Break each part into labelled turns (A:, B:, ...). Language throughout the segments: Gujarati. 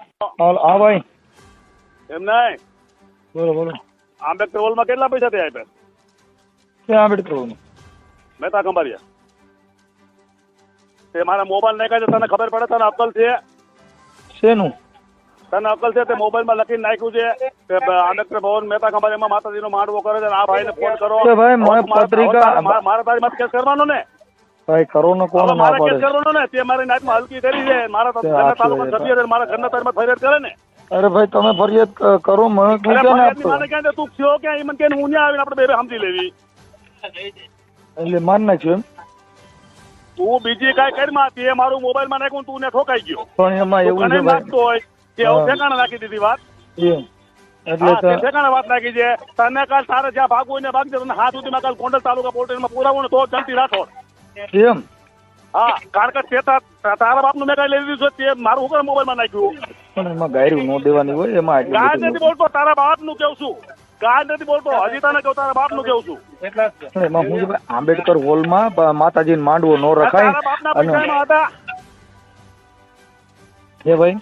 A: હા ભાઈ
B: એમ નહીં
A: બોલો બોલો
B: આંબેડકર હોલમાં કેટલા પૈસા થયા આપ્યા
A: ક્યાં આંબેડકર હોલ
B: મહેતા કંબારિયા તે મારા મોબાઈલ નાખ્યા છે તને ખબર પડે તને અક્કલ છે
A: શેનું
B: તને અક્કલ છે તે મોબાઈલમાં લખીને નાખ્યું છે કે આંબેડકર ભવન મહેતા કંબારિયામાં માતાજીનો માંડવો કરે છે આ ભાઈને ફોન કરો
A: તે ભાઈ, મને પત્રિકા-
B: મારે- મારે તારી માથે કેસ કરવાનો ને
A: ભાઈ કરો ને કોણ ના પાડે?
B: કરો ને તે મારી નાતમાં હલકી કરી છે. મારા ઘરના તાલુકા સભ્ય મારા ઘરના તારીમાં ફરિયાદ કરે ને.
A: અરે ભાઈ તમે ફરિયાદ કરો મને
B: શું
A: તું ને
B: માને ક્યાં તું થયો કે એમ મને કે હું ન્યા આવીને આપણે બે બે સમજી લેવી.
A: એટલે માન નાખ્યું
B: તું બીજી કાંઈ કરમાં તે મારું મોબાઈલમાં નાખ્યું તું ને ઠોકાઈ ગયો.
A: પણ એમાં એવું છે
B: વાગતો હોય કે
A: હા.
B: ઠેકાણે નાખી દીધી વાત.
A: એમ. એટલે
B: ઠેકાણે વાત નાખી છે. તને કાલ તારે જ્યાં ભાગવું હોય ને ભાગજે તને હાથ સુધીમાં કાલ ગોંડલ તાલુકા પોલીસમાં પુરાવો ને તો જલ્દી રાખો.
A: એમ.
B: હા કારણ કે તે તારા બાપનું મેં કઈ લીધું છે તે મારું હું મોબાઈલમાં નાખ્યું.
A: પણ એમાં ગાયરું ન દેવાની હોય એમાં
B: ગાય નથી બોલતો તારા બાપનું કેવું છું? ગાય નથી બોલતો હજી તને કહું તારા બાપનું કેવું છું?
A: એમાં હું છે ભાઈ, આંબેડકર હોલમાં બ- માતાજીનો માંડવો નો રખાય એ ભાઈ?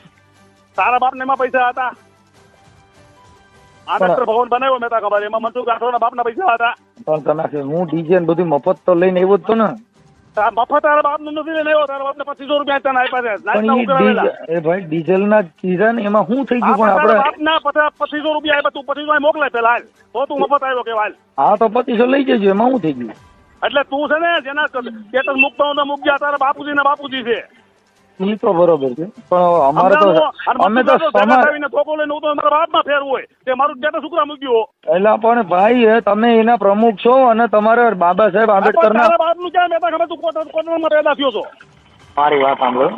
B: તારા બાપને એમાં પૈસા હતા? આંબેડકર ભવન બનાવ્યો મેં તા ખબર એમાં મનસુખ બાપ ના પૈસા હતા.
A: પણ તમે હું ડીજે ને બધું મફત તો લઈને આવ્યો જ તો ને.
B: મફત તારા નથી પચીસો રૂપિયા તને આપ્યા છે.
A: એ ભાઈ ડીઝલ ના ને એમાં શું થઈ ગયું? પણ
B: પચાસ પચીસો રૂપિયા આપ્યા તું પચીસો મોકલે પેલા હાલ. તો તું મફત આવ્યો કે હાલ.
A: હા તો પચીસો લઈ જજો એમાં શું થઈ ગયું?
B: એટલે તું છે ને જેના સ્ટેટસ મૂકતો તો મૂકજા તારા બાપુજી ને બાપુજી છે.
A: ઈ તો બરોબર છે. પણ અમારે તો અમે તો સમાજ
B: ફેરવું હોય. તે મારું સ્ટેટસ છોકરા મૂક્યો?
A: એટલે પણ ભાઈ હે તમે એના પ્રમુખ છો અને તમારે બાબા સાહેબ આંબેડકર ના
B: બાપનું ક્યાં મેં તો ખબર તું કોટર કોટરમાં પેદા થયો છો.
A: મારી વાત સાંભળો.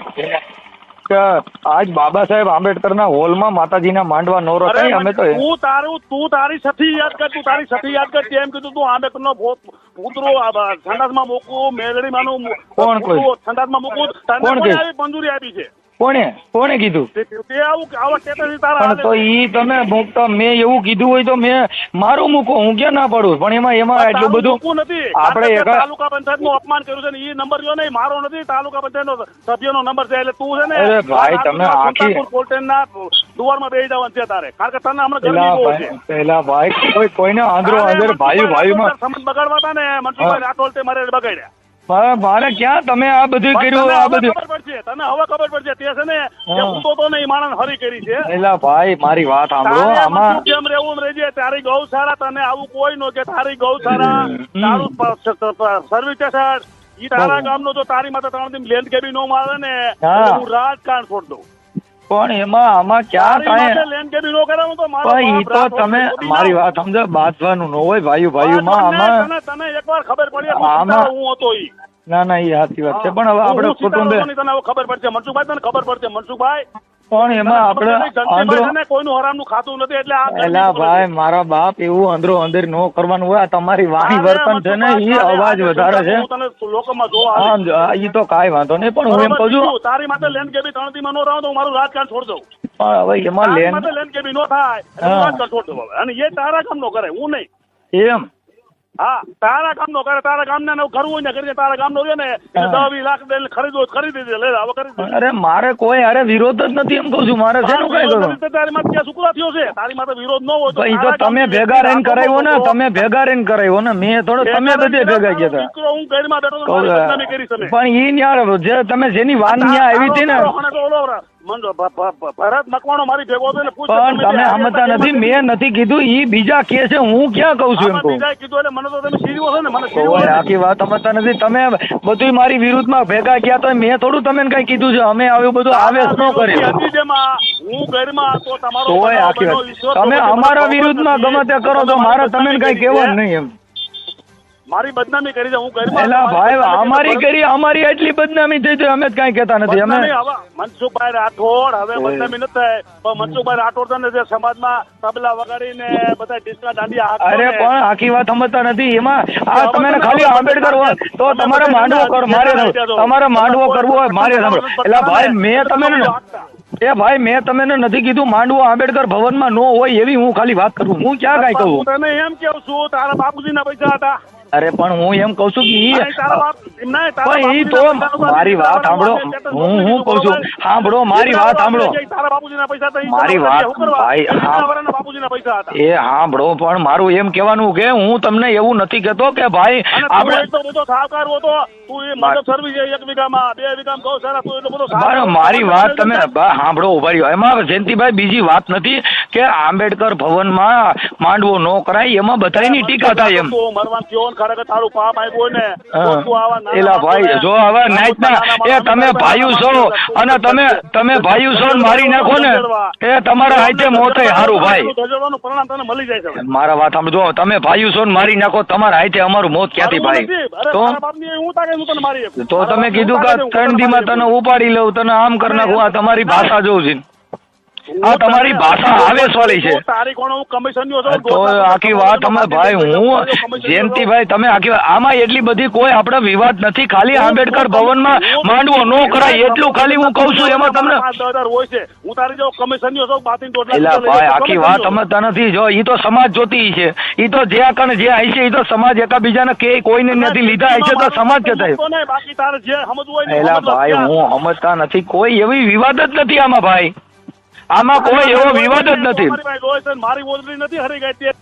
A: આજ બાબા સાહેબ આંબેડકર ના હોલમાં માતાજીના માંડવા નો રચાય? અમે તો
B: તું તારું તું તારી સઠી યાદ કર તું તારી સઠી યાદ કર એમ કીધું તું આંબેડકર નો પુત્રો સંડાસમાં મૂકવું મેલડી માનું
A: કોણ કોઈ?
B: સંડાસમાં મૂકવું તને મંજૂરી આપી છે?
A: કોણે? કોણે કીધું? પણ તો ઈ તમે મૂકતા મેં એવું કીધું હોય તો મેં મારું મૂકો હું ક્યાં ના પાડું? પણ એમાં એમાં એટલું બધું આપણે
B: તાલુકા પંચાયતનું અપમાન કર્યું છે ને ઈ નંબર લ્યો નહીં મારો નથી તાલુકા પંચાયત નો સભ્ય નો નંબર છે એટલે તું છે ને
A: અરે ભાઈ, તમે આખી-
B: કોલ્ટેન ના દુવારમાં બેસી જવાનું છે તારે. કારણ કે તને હમણાં ગરમી બહુ
A: પેલા ભાઈ કોઈ કોઈને આંધરો
B: તારે
A: ભાઈ ભાઈ
B: માં સમજ બગાડવા હતા ને મનસુખભાઈ રાઠોડ તે મારે બગાડ્યા.
A: મારે ક્યાં તમે આ બધું કર્યું આ બધું
B: ખબર પડશે તને હવે ખબર પડશે તે છે ને કે
A: હું.
B: તો નહીં માણસ હરી કરી છે.
A: એલા ભાઈ મારી વાત સાંભળો આમાં
B: કેમ રહેવું રહેજે તારી ગૌશાળા તને આવું કોઈ નો કે તારી ગૌશાળા
A: સારા
B: તારું સર્વિસ ઈ તારા
A: ગામ
B: ગામનો જો તારી માથે ત્રણ દિન લેન્ડ કેબી નો મારે ને
A: હું
B: રાજકારણ છોડ દઉં.
A: પણ એમાં આમાં ક્યાં કાંઈ ઈ તો તમે મારી વાત સમજો બાંધવાનું ન હોય ભાઈ
B: માં
A: આમાં
B: તને એકવાર ખબર પડી
A: આમાં-
B: હું હતો ઈ.
A: ના ના એ સાચી વાત છે. પણ હવે આપણે કુટુંબે
B: ખબર પડશે. મનસુખભાઈ તને ખબર પડશે. મનસુખભાઈ
A: પણ એમાં આપણે
B: છે કોઈનું હરામનું ખાતું નથી એટલે
A: એલા ભાઈ મારા બાપ એવું અંદરો અંદર નો કરવાનું હોય તમારી વાણી વર્તન છે ને એ અવાજ વધારે છે.
B: હા
A: ઈ તો કાંઈ વાંધો નહીં પણ હું એમ કહું છું.
B: તારી માટે લેન્ડ કેબી ત્રણ દી માં નો રહો તો મારું રાજકારણ છોડ દઉં.
A: પણ હવે એમાં
B: તારી
A: લેન
B: માથે લેન્ડ કેબી નો થાય રાજકારણ છોડ દઉં હવે. અને એ તારા કામ નો કરે હું નહીં.
A: એમ.
B: હા તારા કામ નો કરે તારા ગામ ને કરવું ને કરીને તારા ગામ નો ને દસ વીસ લાખ ખરીદવું ખરીદી દે લે હવે કરી
A: અરે મારે કોઈ અરે વિરોધ જ નથી એમ કહું છું મારે શેનું કઈ કરું
B: તારી માથે ક્યાં શુક્ર થયો છે. તારી માથે વિરોધ ન હોય તો
A: ભાઈ તો તમે ભેગા રહીને કરાવ્યો ને તમે ભેગા રહીને કરાવ્યો ને મેં થોડો તમે બધે ભેગા ગયા હતા.
B: દીકરો હું બેઠો
A: છું,
B: બદનામી કરી તમે
A: પણ ઈ ન્યા જે તમે જેની વાન ન્યા આવી હતી ને
B: ભરત મકવાણો મારી ભેગો હતો
A: પણ તમે સમજતા નથી મેં નથી કીધું ઈ બીજા કે છે હું ક્યાં કહું છું એમ
B: આમાં કીધું એટલે મને તો તમે સીર્યો છો ને મને સીર્યો
A: ઓય
B: છે ને.
A: આખી વાત સમજતા નથી. તમે બધું મારી વિરુદ્ધમાં ભેગા ગયા તો મેં થોડું તમે કઈ કીધું છે. અમે આવ્યું બધું આવેશ ન કરી
B: હું ઘરમાં તમારો
A: આખી વાત. તમે અમારા વિરુદ્ધમાં. ગમે તે કરો તો મારે તમે કઈ કહેવાનું નહીં એમ.
B: મારી બદનામી કરી દે હું ઘરમાં
A: એલા ભાઈ અમારી કરી અમારી એટલી બદનામી થઈ તો અમે જ કઈ કહેતા નથી અમે
B: મનસુખભાઈ રાઠોડ હવે બદનામી ન થાય પણ મનસુખભાઈ રાઠોડ તને જે સમાજમાં તબલા વગાડીને બધા ડિસ્કા દાંડિયા
A: અરે પણ આખી વાત સમજતા નથી એમાં આ તમે ખાલી આંબેડકર હોય તો તમારે માંડવો કરો મારે તમારે માંડવો કરવો હોય મારે સાંભળો એટલે ભાઈ મેં તમે એ ભાઈ મેં તમને નથી કીધું માંડવો આંબેડકર ભવનમાં નો હોય એવી હું ખાલી વાત કરું હું ક્યાં કાંઈ કહું
B: તને એમ કેવું છું તારા બાપુજીના પૈસા હતા
A: અરે પણ હું એમ કઉ છું કે પણ ઈ તો મારી વાત સાંભળો. હું હું કઉ છું. સાંભળો મારી વાત સાંભળો. મારી વાત, ભાઈ,
B: એ
A: સાંભળો પણ મારું એમ કહેવાનું કે હું તમને એવું નથી કહેતો કે ભાઈ આપણે. મારી વાત તમે સાંભળો ઊભા રહ્યો. એમાં જયંતિભાઈ બીજી વાત નથી કે આંબેડકર ભવનમાં માંડવો ન કરાય એમાં બધાની ટીકા થાય એમ.
B: ખરેખર તારું પાપ આવ્યું ને
A: એલા ભાઈ જો હવે નાઈટના એ તમે ભાઈઓ છો અને તમે તમે ભાઈઓ છો મારી નાખો ને એ તમારા હાથે મોતે હારું ભાઈ. મારા વાત સાંભળો તમે ભાઈઓ છો મારી નાખો તમારા હાથે અમારું મોત ક્યાંથી ભાઈ? તો. તો તમે કીધું કે ત્રણ
B: તને
A: દીમાં તને ઉપાડી લઉં તને આમ કરી નાખું આ તમારી ભાષા જોઉં છે. આ તમારી ભાષા આવેશવાળી છે. તો આખી વાત અમે ભાઈ હું જયંતિભાઈ તમે આખી આમાં એટલી બધી કોઈ આપણે વિવાદ નથી. ખાલી આંબેડકર ભવનમાં માંડવો નો કરાય એટલું ખાલી હું કહું છું એમાં તમને એલા ભાઈ આખી વાત. સમજતા નથી. જો ઈ તો સમાજ જોતી છે. ઈ તો જે કણ જે આવી છે ઈ તો સમાજ એકાબીજાને કે કોઈને નથી લીધા છે તો સમાજ કે થાય?
B: તો નહીં, બાકી તારે જે સમજવું હોય ને એ
A: એલા ભાઈ હું સમજતા નથી. કોઈ એવી વિવાદ જ નથી આમાં ભાઈ. આમાં કોઈ એવો વિવાદ જ નથી.
B: મારી ઓજરી નથી હરી ગઈ